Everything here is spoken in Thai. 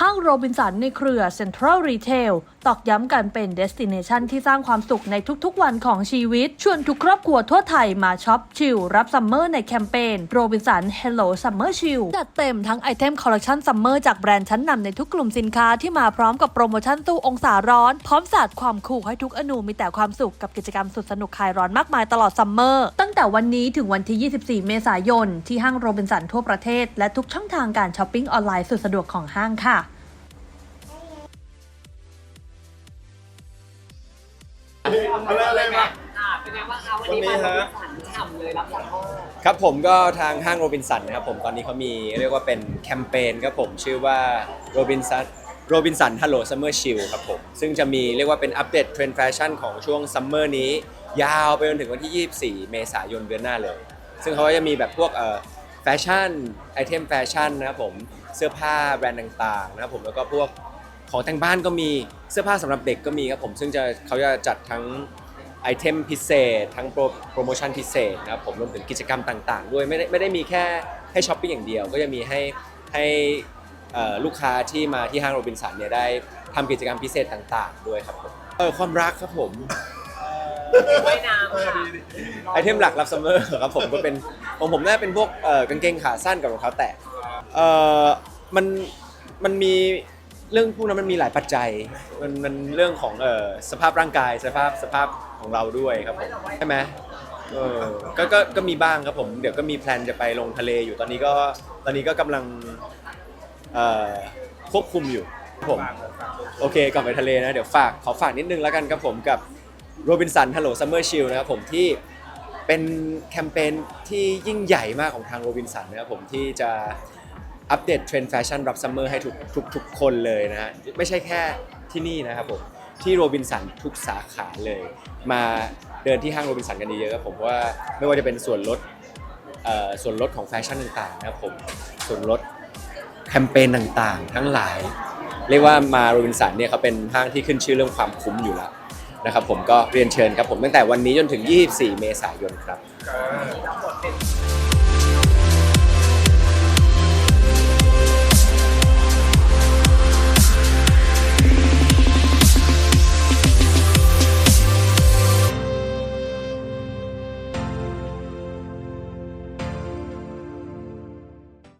ห้างโรบินสันในเครือ Central Retail ตอกย้ำกันเป็น Destination ที่สร้างความสุขในทุกๆวันของชีวิต ชวนทุกครอบครัวทั่วไทยมาช็อปชิลรับซัมเมอร์ในแคมเปญโรบินสัน Hello Summer Chill จัดเต็มทั้งไอเทมคอลเลคชันซัมเมอร์จากแบรนด์ชั้นนำในทุกกลุ่มสินค้าที่มาพร้อมกับโปรโมชั่นสู้องศาร้อน พร้อมสาดความคูลให้ทุกอนูมีแต่ความสุขกับกิจกรรมสุดสนุกคลายร้อนมากมายตลอดซัมเมอร์ตั แต่วันนี้ถึงวันที่ 24 เมษายน ที่ห้างโรบินสันทั่วประเทศ และทุกช่องทางการช้อปปิ้งออนไลน์สุดสะดวกของห้างค่ะเอาเลยเลยมาค่ะเป็นไงบ้างคะวันนี้วันนี้มาฮะสันฉ่ำเลยรับซัมเมอร์ครับผมก็ทางห้างโรบินสันนะครับผมตอนนี้เขามีเรียกว่าเป็นแคมเปญครับผมชื่อว่าโรบินสันโรบินสันฮัลโหลซัมเมอร์ชิลครับผมซึ่งจะมีเรียกว่าเป็นอัปเดตเทรนด์แฟชั่นของช่วงซัมเมอร์นี้ ยาวไปจนถึงวันที่ 24 เมษายนเดือนหน้าเลย ซึ่งเขาก็จะมีแบบพวกเอ่อแฟชั่นไอเทมแฟชั่นนะครับผมเสื้อผ้าแบรนด์ต่างๆนะครับผมแล้วก็พวกของแต่งบ้านก็มีเสื้อผ้าสำหรับเด็กก็มีครับผมซึ่งจะเขาจะจัดทั้งไอเทมพิเศษ ทั้งโปรโปรโมชั่นพิเศษนะครับผมรวมถึงกิจกรรมต่าง ๆ ด้วยไม่ได้ไม่ได้มีแค่ให้ช้อปปิ้งอย่างเดียว ก็จะมีให้ให้เอ่อลูกค้าที่มาที่ห้างโรบินสันเนี่ยได้ทำกิจกรรมพิเศษต่าง ๆ ด้วยครับผมเออความรักครับผม ว่ายน้ำค่ะ ไอเทมหลักรับซัมเมอร์ครับผมก็เป็นของผมน่าเป็นพวกเอ่อกางเกงขาสั้นกับรองเท้าแตะเอ่อมันมันมีเรื่องพวกนั้นมันมีหลายปัจจัย มันมันเรื่องของเอ่อสภาพร่างกายสภาพสภาพของเราด้วยครับผมใช่ไหมเออก็ก็ก็มีบ้างครับผมเดี๋ยวก็มีแพลนจะไปลงทะเลอยู่ตอนนี้ก็ตอนนี้ก็กำลังเอ่อควบคุมอยู่ครับผม โอเคก่อนไปทะเลนะ เดี๋ยวฝากขอฝากนิดนึงแล้วกันครับผมกับ โรบินสันฮัลโหลซัมเมอร์ชิลนะครับผมที่เป็นแคมเปญที่ยิ่งใหญ่มากของทางโรบินสันนะครับผมที่จะอัปเดตเทรนด์แฟชั่นรับซัมเมอร์ให้ทุกทุกทุกคนเลยนะฮะไม่ใช่แค่ที่นี่นะครับผมที่โรบินสันทุกสาขาเลย มาเดินที่ห้างโรบินสันกันเยอะๆครับผมว่าไม่ว่าจะเป็นส่วนลดส่วนลดของแฟชั่นต่างๆนะครับผมส่วนลดแคมเปญต่างๆ ทั้งหลาย เรียกว่ามาโรบินสันเนี่ยเขาเป็นห้างที่ขึ้นชื่อเรื่องความคุ้มอยู่แล้ว นะครับผมก็เรียนเชิญครับผมตั้งแต่วันนี้จนถึง 24 เมษายนครับ